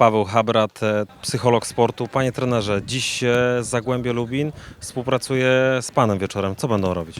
Paweł Habrat, e, psycholog sportu. Panie trenerze, dziś Zagłębie Lubin współpracuje z Panem wieczorem. Co będą robić?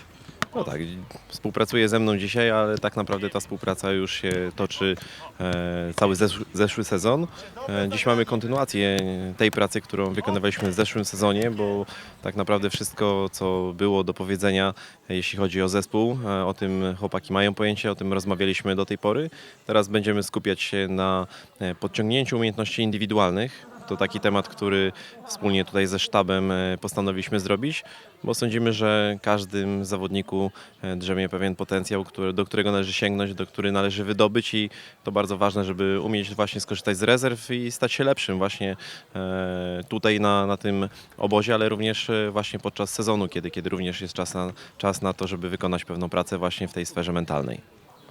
No tak, współpracuje ze mną dzisiaj, ale tak naprawdę ta współpraca już się toczy e, cały zeszły, zeszły sezon. E, dziś mamy kontynuację tej pracy, którą wykonywaliśmy w zeszłym sezonie, bo tak naprawdę wszystko, co było do powiedzenia, jeśli chodzi o zespół, e, o tym chłopaki mają pojęcie, o tym rozmawialiśmy do tej pory. Teraz będziemy skupiać się na e, podciągnięciu umiejętności indywidualnych. To taki temat, który wspólnie tutaj ze sztabem e, postanowiliśmy zrobić, bo sądzimy, że każdym zawodniku e, drzemie pewien potencjał, który, do którego należy sięgnąć, do który należy wydobyć i to bardzo ważne, żeby umieć właśnie skorzystać z rezerw i stać się lepszym właśnie e, tutaj na, na tym obozie, ale również właśnie podczas sezonu, kiedy, kiedy również jest czas na, czas na to, żeby wykonać pewną pracę właśnie w tej sferze mentalnej.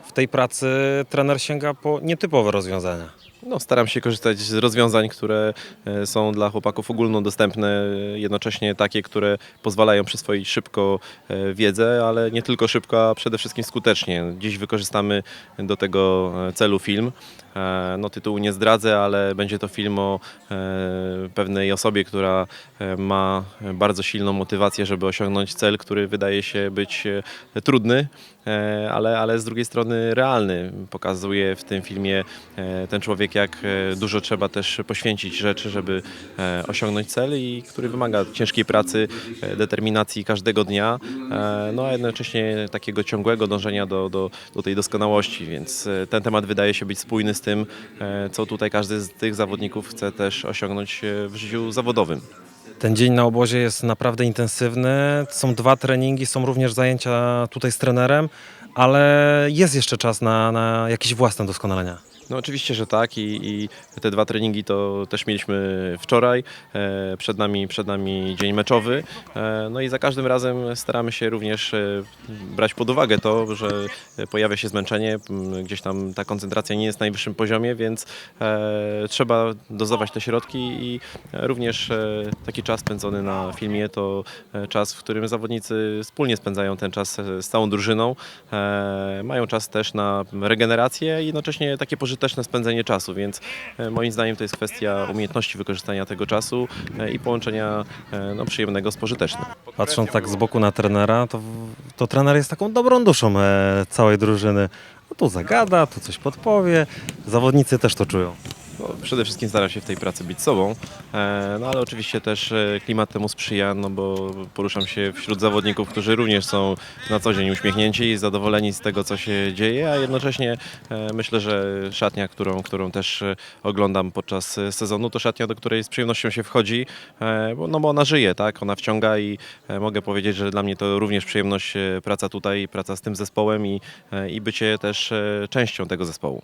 W tej pracy trener sięga po nietypowe rozwiązania. No, staram się korzystać z rozwiązań, które e, są dla chłopaków ogólnodostępne, jednocześnie takie, które pozwalają przyswoić szybko e, wiedzę, ale nie tylko szybko, a przede wszystkim skutecznie. Dziś wykorzystamy do tego e, celu film. No, tytułu nie zdradzę, ale będzie to film o pewnej osobie, która ma bardzo silną motywację, żeby osiągnąć cel, który wydaje się być trudny, ale, ale z drugiej strony realny. Pokazuje w tym filmie ten człowiek, jak e, dużo trzeba też poświęcić rzeczy, żeby e, osiągnąć cel i który wymaga ciężkiej pracy, e, determinacji każdego dnia, no a jednocześnie takiego ciągłego dążenia do, do, do tej doskonałości, więc ten temat wydaje się być spójny z tym, co tutaj każdy z tych zawodników chce też osiągnąć w życiu zawodowym. Ten dzień na obozie jest naprawdę intensywny. Są dwa treningi, są również zajęcia tutaj z trenerem, ale jest jeszcze czas na, na jakieś własne doskonalenia. No oczywiście, że tak i, i te dwa treningi to też mieliśmy wczoraj. E, przed, nami, przed nami dzień meczowy. E, no i za każdym razem staramy się również e, brać pod uwagę to, że pojawia się zmęczenie, gdzieś tam ta koncentracja nie jest na najwyższym poziomie, więc e, trzeba dozować te środki i również e, taki czas spędzony na filmie to e, czas, w którym zawodnicy wspólnie spędzają ten czas z całą drużyną. E, mają czas też na regenerację i jednocześnie takie pożyteczne spędzenie czasu, więc e, moim zdaniem to jest kwestia umiejętności wykorzystania tego czasu e, i połączenia e, no, przyjemnego z pożytecznym. Patrząc tak z boku na trenera, to, to trener jest taką dobrą duszą całej drużyny. No, tu zagada, tu coś podpowie. Zawodnicy też to czują. Przede wszystkim staram się w tej pracy być sobą, e, no ale oczywiście też e, klimat temu sprzyja, no bo poruszam się wśród zawodników, którzy również są na co dzień uśmiechnięci i zadowoleni z tego, co się dzieje, a jednocześnie e, myślę, że szatnia, którą, którą też oglądam podczas sezonu, to szatnia, do której z przyjemnością się wchodzi, bo, no bo ona żyje, tak, ona wciąga i mogę powiedzieć, że dla mnie to również przyjemność praca tutaj, praca z tym zespołem i, i bycie też częścią tego zespołu.